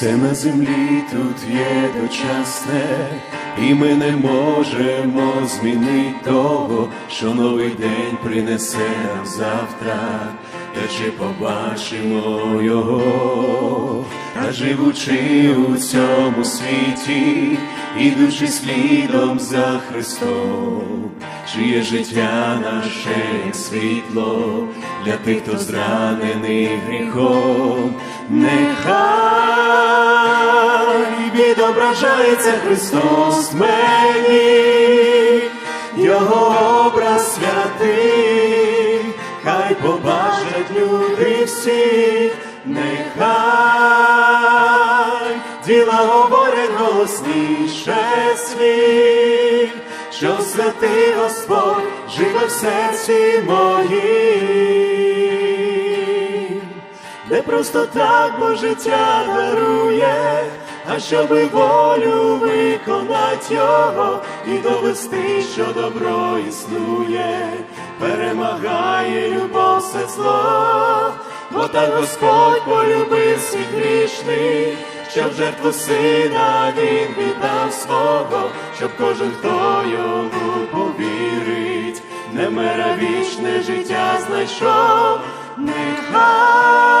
Все на землі тут є дочасне, і ми не можемо змінити того, що новий день принесе нам завтра, та чи побачимо його, та живучи у цьому світі, ідучи слідом за Христом, чиє життя наше як світло для тих, хто зранений гріхом, нехай відображається Христос мені, Його образ святий, хай побачать люди всі, нехай діла говорять голосніше світ, що святий Господь живе в серці моїм. Не просто так бо життя дарує, а щоби волю виконать його і довести, що добро існує, перемагає любов все зло, бо так Господь полюбив світ грішний, що в жертву сина він віддав свого, щоб кожен, хто йому повірить, не мера вічне життя знайшов, нехай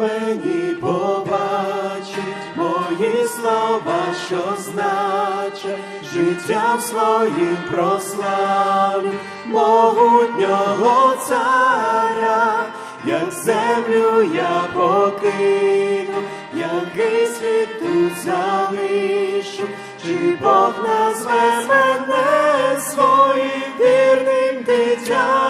Мені побачить, мої слова, що значать, життям своїм прославлю могутнього царя, як землю я покину, який світ тут залишу, чи Бог назве мене своїм вірним дитям.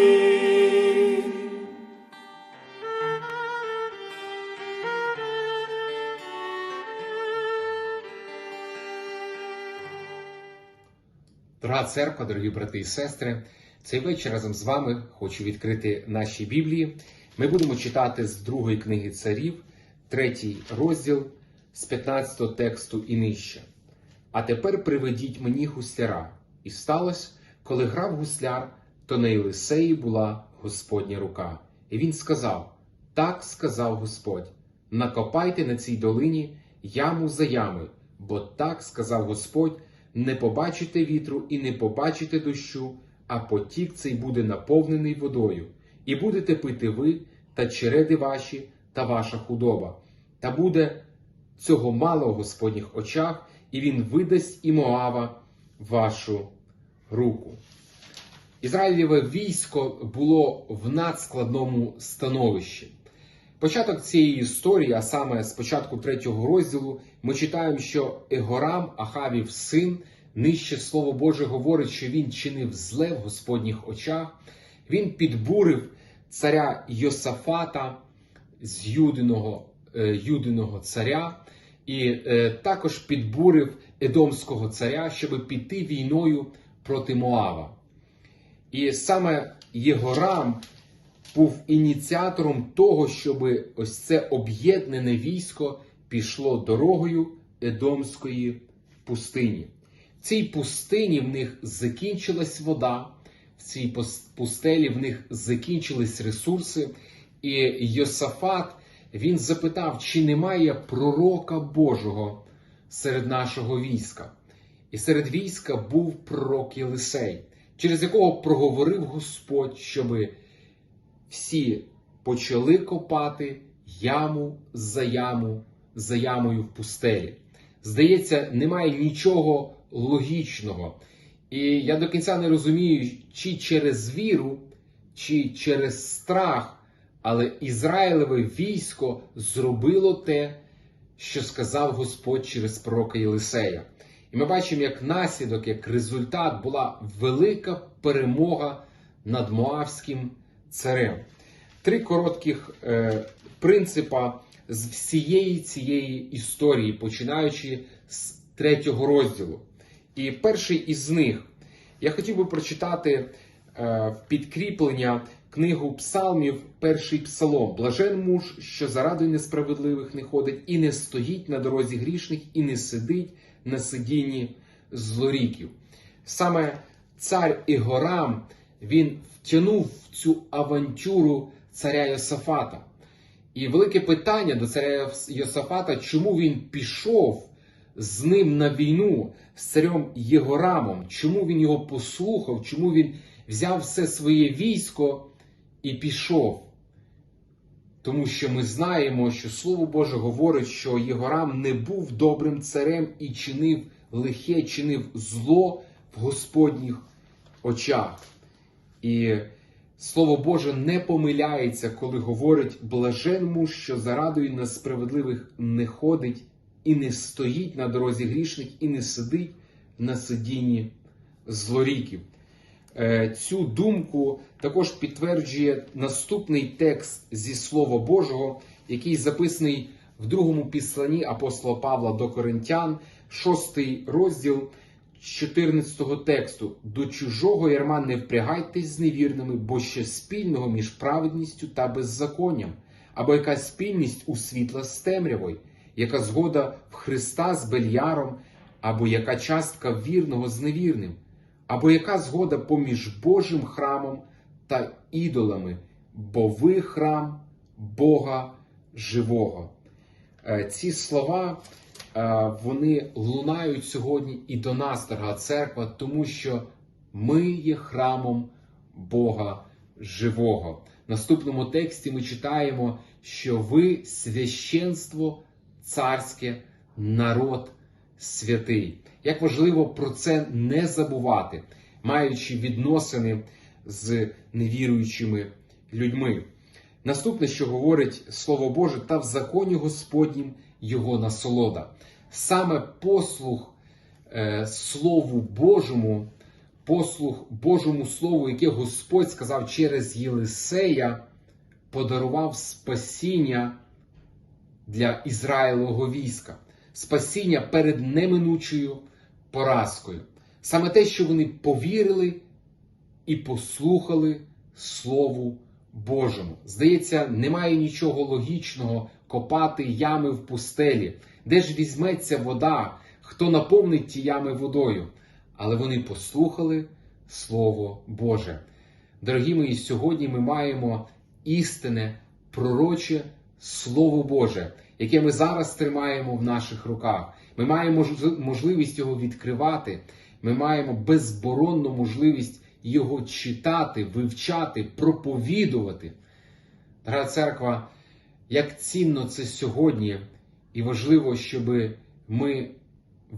Дорога церква, дорогі брати і сестри, цей вечір разом з вами хочу відкрити наші Біблії. Ми будемо читати з другої книги царів, третій розділ з 15 тексту і нижче. А тепер приведіть мені гусляра. І сталося, коли грав гусляр, то на Єлисеї була Господня рука. І він сказав: Так сказав Господь: накопайте на цій долині яму за ями, бо так сказав Господь: не побачите вітру і не побачите дощу, а потік цей буде наповнений водою, і будете пити ви та череди ваші та ваша худоба. Та буде цього мало в Господніх очах, і він видасть і Моава вашу руку. Ізраїлєве військо було в надскладному становищі. Початок цієї історії, а саме з початку третього розділу, ми читаємо, що Егорам, Ахавів син, нижче слово Боже говорить, що він чинив зле в Господніх очах. Він підбурив царя Йосафата з Юдиного, е, Юдиного царя, і е, також підбурив Едомського царя, щоб піти війною проти Моава. І саме Єгорам був ініціатором того, щоб ось це об'єднане військо пішло дорогою Едомської пустині. В цій пустині в них закінчилась вода, в цій пустелі в них закінчились ресурси, і Йосафат він запитав, чи немає пророка Божого серед нашого війська. І серед війська був пророк Єлисей, через якого проговорив Господь, щоби всі почали копати яму за яму за ямою в пустелі. Здається, немає нічого логічного. І я до кінця не розумію, чи через віру, чи через страх, але Ізраїлеве військо зробило те, що сказав Господь через пророка Єлисея. І ми бачимо, як наслідок, як результат була велика перемога над Моавським царем. Три коротких е, принципа з всієї цієї історії, починаючи з третього розділу. І перший із них я хотів би прочитати е, підкріплення книгу псалмів, перший псалом. Блажен муж, що заради несправедливих не ходить, і не стоїть на дорозі грішних, і не сидить на сидінні злоріків. Саме цар Ігорам він втягнув в цю авантюру царя Йосафата. І велике питання до царя Йосафата, чому він пішов з ним на війну з царем Єгорамом, чому він його послухав, чому він взяв все своє військо і пішов. Тому що ми знаємо, що Слово Боже говорить, що Єгорам не був добрим царем і чинив лихе, чинив зло в Господніх очах. І Слово Боже не помиляється, коли говорить блажен що зарадою несправедливих не ходить, і не стоїть на дорозі грішних, і не сидить на сидінні злоріків. Е, Цю думку також підтверджує наступний текст зі Слова Божого, який записаний в другому післанні апостола Павла до Коринтян, шостий розділ 14 тексту. До чужого ярма не впрягайтесь з невірними, бо що спільного між праведністю та беззаконням, або яка спільність у світла з темрявою, яка згода в Христа з Бельяром, або яка частка вірного з невірним, або яка згода поміж Божим храмом та ідолами, бо ви храм Бога живого. Е, Ці слова вони лунають сьогодні і до нас, дорога церква, тому що ми є храмом Бога живого. В наступному тексті ми читаємо, що ви священство царське, народ святий. Як важливо про це не забувати, маючи відносини з невіруючими людьми. Наступне, що говорить Слово Боже, та в законі Господнім його насолода. Саме послух е, Слову Божому, послух Божому Слову, яке Господь сказав через Єлисея, подарував спасіння для Ізраїлового війська, спасіння перед неминучою поразкою. Саме те, що вони повірили і послухали Слову Божому. Здається, немає нічого логічного копати ями в пустелі. Де ж візьметься вода, хто наповнить ті ями водою? Але вони послухали Слово Боже. Дорогі мої, сьогодні ми маємо істинне, пророче Слово Боже, яке ми зараз тримаємо в наших руках. Ми маємо можливість його відкривати. Ми маємо безборонну можливість його читати, вивчати, проповідувати. Дорога церква, як цінно це сьогодні, і важливо, щоб ми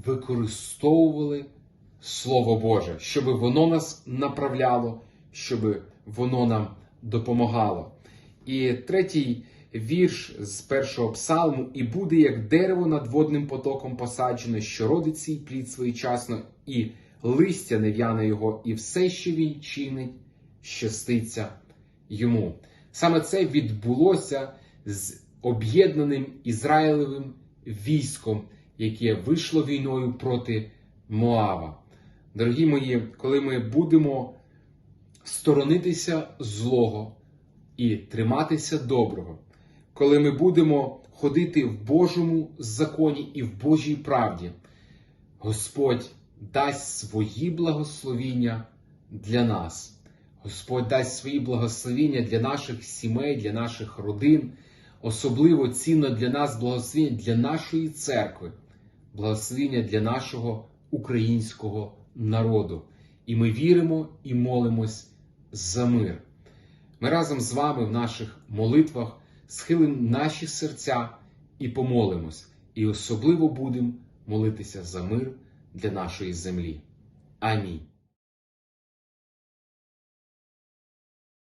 використовували Слово Боже, щоб воно нас направляло, щоб воно нам допомагало. І третій вірш з першого псалму: і буде як дерево над водним потоком посаджене, що родить свій плід своєчасно, і листя не в'яне його, і все, що він чинить, щаститься йому. Саме це відбулося з об'єднаним Ізраїлевим військом, яке вийшло війною проти Моава. Дорогі мої, коли ми будемо сторонитися злого і триматися доброго, коли ми будемо ходити в Божому законі і в Божій правді, Господь дасть свої благословіння для нас. Господь дасть свої благословіння для наших сімей, для наших родин, особливо цінно для нас благословіння для нашої церкви, благословіння для нашого українського народу. І ми віримо і молимось за мир. Ми разом з вами в наших молитвах схилимо наші серця і помолимось, і особливо будемо молитися за мир для нашої землі. Амінь.